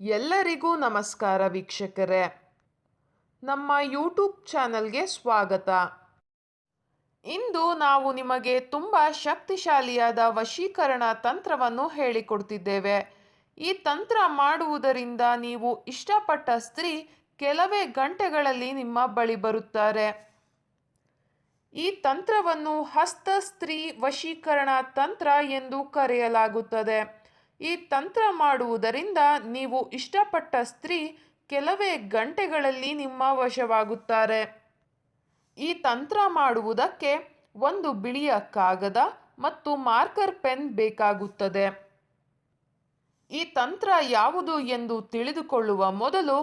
ಎಲ್ಲರಿಗೂ ನಮಸ್ಕಾರ ವೀಕ್ಷಕರೇ. ನಮ್ಮ ಯೂಟ್ಯೂಬ್ ಚಾನಲ್ಗೆ ಸ್ವಾಗತ. ಇಂದು ನಾವು ನಿಮಗೆ ತುಂಬ ಶಕ್ತಿಶಾಲಿಯಾದ ವಶೀಕರಣ ತಂತ್ರವನ್ನು ಹೇಳಿಕೊಡ್ತಿದ್ದೇವೆ. ಈ ತಂತ್ರ ಮಾಡುವುದರಿಂದ ನೀವು ಇಷ್ಟಪಟ್ಟ ಸ್ತ್ರೀ ಕೆಲವೇ ಗಂಟೆಗಳಲ್ಲಿ ನಿಮ್ಮ ಬಳಿ ಬರುತ್ತಾರೆ. ಈ ತಂತ್ರವನ್ನು ಹಸ್ತ ಸ್ತ್ರೀ ವಶೀಕರಣ ತಂತ್ರ ಎಂದು ಕರೆಯಲಾಗುತ್ತದೆ. ಈ ತಂತ್ರ ಮಾಡುವುದರಿಂದ ನೀವು ಇಷ್ಟಪಟ್ಟ ಸ್ತ್ರೀ ಕೆಲವೇ ಗಂಟೆಗಳಲ್ಲಿ ನಿಮ್ಮ ವಶವಾಗುತ್ತಾರೆ. ಈ ತಂತ್ರ ಮಾಡುವುದಕ್ಕೆ ಒಂದು ಬಿಳಿಯ ಕಾಗದ ಮತ್ತು ಮಾರ್ಕರ್ ಪೆನ್ ಬೇಕಾಗುತ್ತದೆ. ಈ ತಂತ್ರ ಯಾವುದು ಎಂದು ತಿಳಿದುಕೊಳ್ಳುವ ಮೊದಲು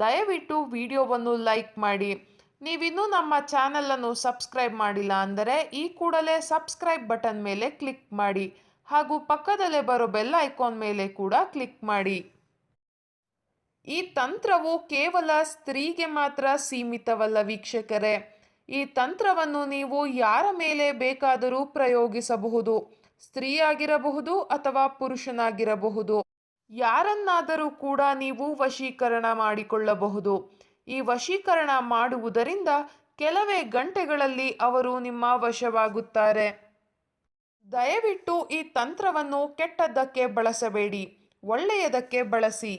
ದಯವಿಟ್ಟು ವಿಡಿಯೋವನ್ನು ಲೈಕ್ ಮಾಡಿ. ನೀವಿನ್ನೂ ನಮ್ಮ ಚಾನಲನ್ನು ಸಬ್ಸ್ಕ್ರೈಬ್ ಮಾಡಿಲ್ಲ ಅಂದರೆ ಈ ಕೂಡಲೇ ಸಬ್ಸ್ಕ್ರೈಬ್ ಬಟನ್ ಮೇಲೆ ಕ್ಲಿಕ್ ಮಾಡಿ. ಹಾಗೂ ಪಕ್ಕದಲ್ಲೇ ಬರೋ ಬೆಲ್ ಐಕಾನ್ ಮೇಲೆ ಕೂಡ ಕ್ಲಿಕ್ ಮಾಡಿ. ಈ ತಂತ್ರವು ಕೇವಲ ಸ್ತ್ರೀಗೆ ಮಾತ್ರ ಸೀಮಿತವಲ್ಲ ವೀಕ್ಷಕರೇ. ಈ ತಂತ್ರವನ್ನು ನೀವು ಯಾರ ಮೇಲೆ ಬೇಕಾದರೂ ಪ್ರಯೋಗಿಸಬಹುದು. ಸ್ತ್ರೀಯಾಗಿರಬಹುದು ಅಥವಾ ಪುರುಷನಾಗಿರಬಹುದು. ಯಾರನ್ನಾದರೂ ಕೂಡ ನೀವು ವಶೀಕರಣ ಮಾಡಿಕೊಳ್ಳಬಹುದು. ಈ ವಶೀಕರಣ ಮಾಡುವುದರಿಂದ ಕೆಲವೇ ಗಂಟೆಗಳಲ್ಲಿ ಅವರು ನಿಮ್ಮ ವಶವಾಗುತ್ತಾರೆ. ದಯವಿಟ್ಟು ಈ ತಂತ್ರವನ್ನು ಕೆಟ್ಟದ್ದಕ್ಕೆ ಬಳಸಬೇಡಿ, ಒಳ್ಳೆಯದಕ್ಕೆ ಬಳಸಿ.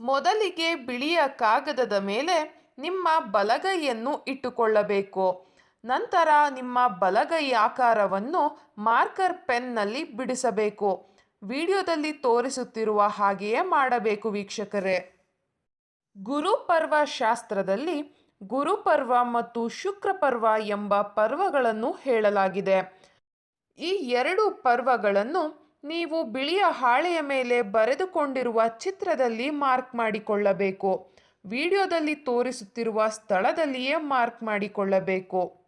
ಮೊದಲಿಗೆ ಬಿಳಿಯ ಕಾಗದದ ಮೇಲೆ ನಿಮ್ಮ ಬಲಗೈಯನ್ನು ಇಟ್ಟುಕೊಳ್ಳಬೇಕು. ನಂತರ ನಿಮ್ಮ ಬಲಗೈ ಆಕಾರವನ್ನು ಮಾರ್ಕರ್ ಪೆನ್ನಲ್ಲಿ ಬಿಡಿಸಬೇಕು. ವಿಡಿಯೋದಲ್ಲಿ ತೋರಿಸುತ್ತಿರುವ ಹಾಗೆಯೇ ಮಾಡಬೇಕು ವೀಕ್ಷಕರೇ. ಗುರುಪರ್ವ ಶಾಸ್ತ್ರದಲ್ಲಿ ಗುರುಪರ್ವ ಮತ್ತು ಶುಕ್ರಪರ್ವ ಎಂಬ ಪರ್ವಗಳನ್ನು ಹೇಳಲಾಗಿದೆ. ಈ ಎರಡು ಪರ್ವಗಳನ್ನು ನೀವು ಬಿಳಿಯ ಹಾಳೆಯ ಮೇಲೆ ಬರೆದುಕೊಂಡಿರುವ ಚಿತ್ರದಲ್ಲಿ ಮಾರ್ಕ್ ಮಾಡಿಕೊಳ್ಳಬೇಕು. ವಿಡಿಯೋದಲ್ಲಿ ತೋರಿಸುತ್ತಿರುವ ಸ್ಥಳದಲ್ಲಿಯೇ ಮಾರ್ಕ್ ಮಾಡಿಕೊಳ್ಳಬೇಕು.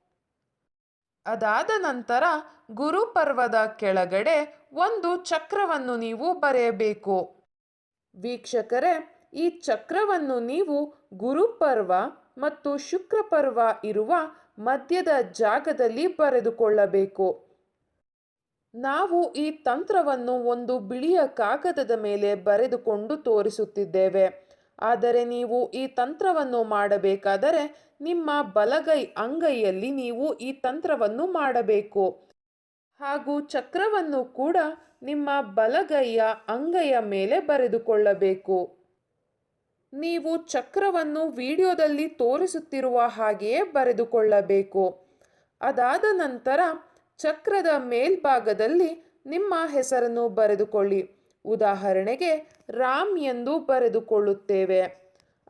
ಅದಾದ ನಂತರ ಗುರುಪರ್ವದ ಕೆಳಗಡೆ ಒಂದು ಚಕ್ರವನ್ನು ನೀವು ಬರೆಯಬೇಕು. ವೀಕ್ಷಕರೇ, ಈ ಚಕ್ರವನ್ನು ನೀವು ಗುರುಪರ್ವ ಮತ್ತು ಶುಕ್ರಪರ್ವ ಇರುವ ಮಧ್ಯದ ಜಾಗದಲ್ಲಿ ಬರೆದುಕೊಳ್ಳಬೇಕು. ನಾವು ಈ ತಂತ್ರವನ್ನು ಒಂದು ಬಿಳಿಯ ಕಾಗದದ ಮೇಲೆ ಬರೆದುಕೊಂಡು ತೋರಿಸುತ್ತಿದ್ದೇವೆ. ಆದರೆ ನೀವು ಈ ತಂತ್ರವನ್ನು ಮಾಡಬೇಕಾದರೆ ನಿಮ್ಮ ಬಲಗೈ ಅಂಗೈಯಲ್ಲಿ ನೀವು ಈ ತಂತ್ರವನ್ನು ಮಾಡಬೇಕು. ಹಾಗೂ ಚಕ್ರವನ್ನು ಕೂಡ ನಿಮ್ಮ ಬಲಗೈಯ ಅಂಗೈಯ ಮೇಲೆ ಬರೆದುಕೊಳ್ಳಬೇಕು. ನೀವು ಚಕ್ರವನ್ನು ವಿಡಿಯೋದಲ್ಲಿ ತೋರಿಸುತ್ತಿರುವ ಹಾಗೆಯೇ ಬರೆದುಕೊಳ್ಳಬೇಕು. ಅದಾದ ನಂತರ ಚಕ್ರದ ಮೇಲ್ಭಾಗದಲ್ಲಿ ನಿಮ್ಮ ಹೆಸರನ್ನು ಬರೆದುಕೊಳ್ಳಿ. ಉದಾಹರಣೆಗೆ, ರಾಮ್ ಎಂದು ಬರೆದುಕೊಳ್ಳುತ್ತೇವೆ.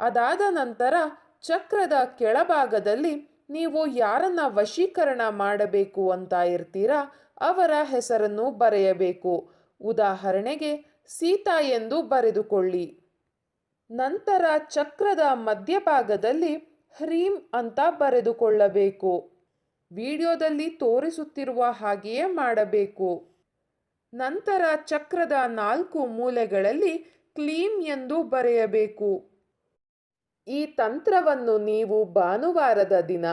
ಅದಾದ ನಂತರ ಚಕ್ರದ ಕೆಳಭಾಗದಲ್ಲಿ ನೀವು ಯಾರನ್ನ ವಶೀಕರಣ ಮಾಡಬೇಕು ಅಂತ ಇರ್ತೀರಾ, ಅವರ ಹೆಸರನ್ನು ಬರೆಯಬೇಕು. ಉದಾಹರಣೆಗೆ, ಸೀತಾ ಎಂದು ಬರೆದುಕೊಳ್ಳಿ. ನಂತರ ಚಕ್ರದ ಮಧ್ಯಭಾಗದಲ್ಲಿ ಹ್ರೀಂ ಅಂತ ಬರೆದುಕೊಳ್ಳಬೇಕು. ವಿಡಿಯೋದಲ್ಲಿ ತೋರಿಸುತ್ತಿರುವ ಹಾಗೆಯೇ ಮಾಡಬೇಕು. ನಂತರ ಚಕ್ರದ ನಾಲ್ಕು ಮೂಲೆಗಳಲ್ಲಿ ಕ್ಲೀನ್ ಎಂದು ಬರೆಯಬೇಕು. ಈ ತಂತ್ರವನ್ನು ನೀವು ಭಾನುವಾರದ ದಿನ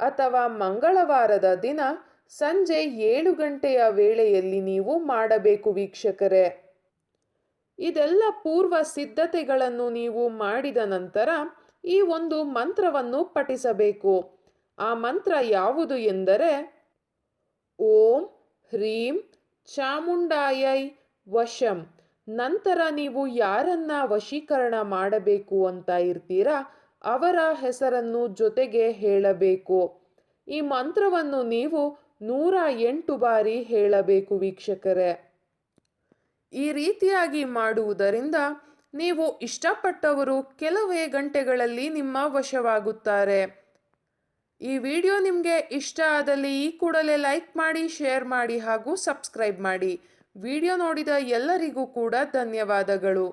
ಅಥವಾ ಮಂಗಳವಾರದ ದಿನ ಸಂಜೆ ಏಳು ಗಂಟೆಯ ವೇಳೆಯಲ್ಲಿ ನೀವು ಮಾಡಬೇಕು ವೀಕ್ಷಕರೇ. ಇದೆಲ್ಲ ಪೂರ್ವ ಸಿದ್ಧತೆಗಳನ್ನು ನೀವು ಮಾಡಿದ ನಂತರ ಈ ಒಂದು ಮಂತ್ರವನ್ನು ಪಠಿಸಬೇಕು. ಆ ಮಂತ್ರ ಯಾವುದು ಎಂದರೆ ಓಂ ಹ್ರೀಂ ಚಾಮುಂಡಾಯೈ ವಶಂ. ನಂತರ ನೀವು ಯಾರನ್ನ ವಶೀಕರಣ ಮಾಡಬೇಕು ಅಂತ ಇರ್ತೀರಾ ಅವರ ಹೆಸರನ್ನು ಜೊತೆಗೆ ಹೇಳಬೇಕು. ಈ ಮಂತ್ರವನ್ನು ನೀವು ನೂರ ಎಂಟು ಬಾರಿ ಹೇಳಬೇಕು ವೀಕ್ಷಕರೇ. ಈ ರೀತಿಯಾಗಿ ಮಾಡುವುದರಿಂದ ನೀವು ಇಷ್ಟಪಟ್ಟವರು ಕೆಲವೇ ಗಂಟೆಗಳಲ್ಲಿ ನಿಮ್ಮ ವಶವಾಗುತ್ತಾರೆ. ಈ ವಿಡಿಯೋ ನಿಮಗೆ ಇಷ್ಟ ಆದಲ್ಲಿ ಈ ಕೂಡಲೇ ಲೈಕ್ ಮಾಡಿ, ಶೇರ್ ಮಾಡಿ ಹಾಗೂ ಸಬ್ಸ್ಕ್ರೈಬ್ ಮಾಡಿ. ವಿಡಿಯೋ ನೋಡಿದ ಎಲ್ಲರಿಗೂ ಕೂಡ ಧನ್ಯವಾದಗಳು.